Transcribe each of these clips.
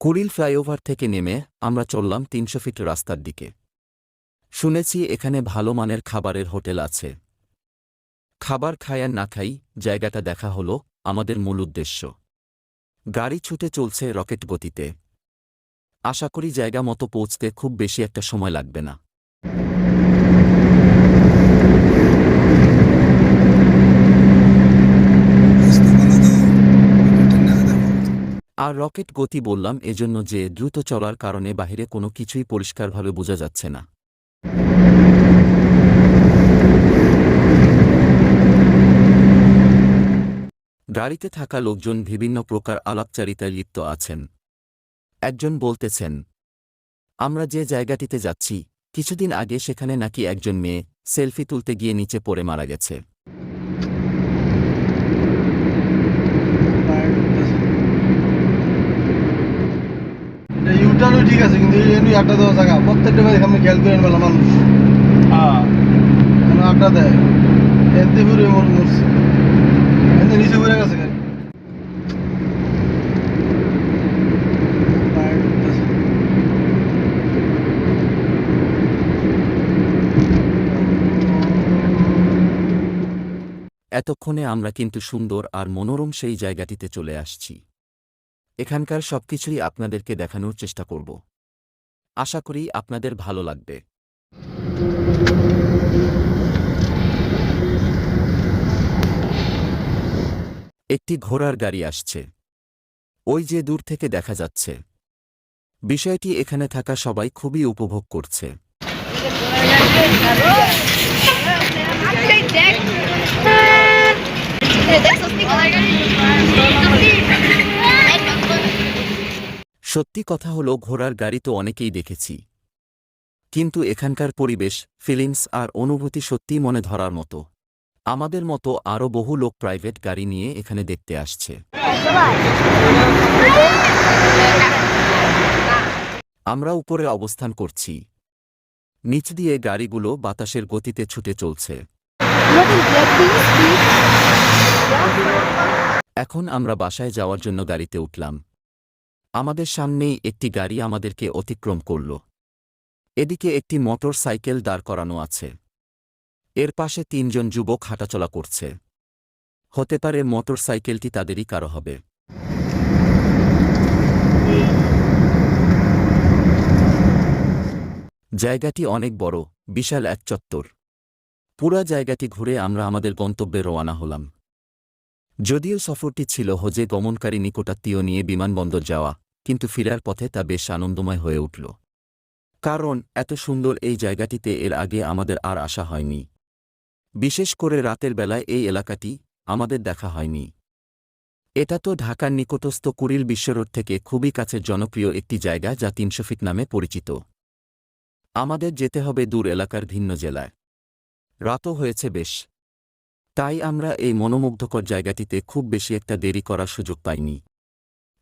Kuril flyover থেকে নেমে আমরা চললাম তিনশো ফিট রাস্তার দিকে। শুনেছি এখানে ভালো মানের খাবারের হোটেল আছে। খাবার খায় আর না খাই জায়গাটা দেখা হলো আমাদের মূল উদ্দেশ্য। গাড়ি ছুটে চলছে রকেট গতিতে। আশা করি জায়গা মতো পৌঁছতে খুব বেশি একটা সময় লাগবে না। আর রকেট গতি বললাম, এজন্য যে দ্রুত চলার কারণে বাহিরে কোনো কিছুই পরিষ্কারভাবে বোঝা যাচ্ছে না। গাড়িতে থাকা লোকজন বিভিন্ন প্রকার আলাপচারিতায় লিপ্ত আছেন। একজন বলতেছেন, আমরা যে জায়গাটিতে যাচ্ছি, কিছুদিন আগে সেখানে নাকি একজন মেয়ে সেলফি তুলতে গিয়ে নিচে পড়ে মারা গেছে। ঠিক আছে কিন্তু এই আড্ডা দেওয়া জায়গা। প্রত্যেকটা বাড়ি সামনে খেয়াল করে বেলা মানুষ। কেন আড্ডা দেয়। এতে ঘুরে মরছে। এতে নিচে ঘুরে গেছে গাড়ি এতক্ষণে আমরা কিন্তু সুন্দর আর মনোরম সেই জায়গাটিতে চলে আসছি। এখানকার সবকিছুই আপনাদেরকে দেখানোর চেষ্টা করব। আশা করি আপনাদের ভালো লাগবে। একটি ঘোড়ার গাড়ি আসছে। ওই যে দূর থেকে দেখা যাচ্ছে। বিষয়টি এখানে থাকা সবাই খুবই উপভোগ করছে। সত্যি কথা হলো, ঘোড়ার গাড়ি তো অনেকেই দেখেছি। কিন্তু এখানকার পরিবেশ ফিলিংস আর অনুভূতি সত্যিই মনে ধরার মতো। আমাদের মতো আরও বহু লোক প্রাইভেট গাড়ি নিয়ে এখানে দেখতে আসছে। আমরা উপরে অবস্থান করছি। নিচ দিয়ে গাড়িগুলো বাতাসের গতিতে ছুটে চলছে। এখন আমরা বাসায় যাওয়ার জন্য গাড়িতে উঠলাম। আমাদের সামনেই একটি গাড়ি আমাদেরকে অতিক্রম করল। এদিকে একটি মোটর সাইকেল দাঁড় করানো আছে। এর পাশে তিনজন যুবক হাঁটাচলা করছে। হতে পারে মোটর সাইকেলটি তাদেরই কারও হবে। জায়গাটি অনেক বড়, বিশাল এক চত্বর। পুরা জায়গাটি ঘুরে আমরা আমাদের গন্তব্যে রওয়ানা হলাম। যদিও সফরটি ছিল হজে গমনকারী নিকটাত্মীয় নিয়ে বিমানবন্দর যাওয়া, কিন্তু ফিরার পথে তা বেশ আনন্দময় হয়ে উঠল। কারণ, এত সুন্দর এই জায়গাটিতে এর আগে আমাদের আর আসা হয়নি। বিশেষ করে রাতের বেলায় এই এলাকাটি আমাদের দেখা হয়নি। এটা তো ঢাকার নিকটস্থ কুড়িল বিশ্বরোড থেকে খুবই কাছে জনপ্রিয় একটি জায়গা যা তিনশো ফিট নামে পরিচিত। আমাদের যেতে হবে দূর এলাকার ভিন্ন জেলায়। রাতও হয়েছে বেশ। তাই আমরা এই মনোমুগ্ধকর জায়গাটিতে খুব বেশি একটা দেরি করার সুযোগ পাইনি।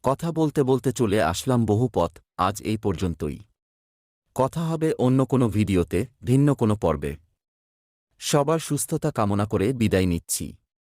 কথা বলতে বলতে চলে আসলাম বহু পথ, আজ এই পর্যন্তই। কথা হবে অন্য কোনো ভিডিওতে, ভিন্ন কোনো পর্বে। সবার সুস্থতা কামনা করে বিদায় নিচ্ছি।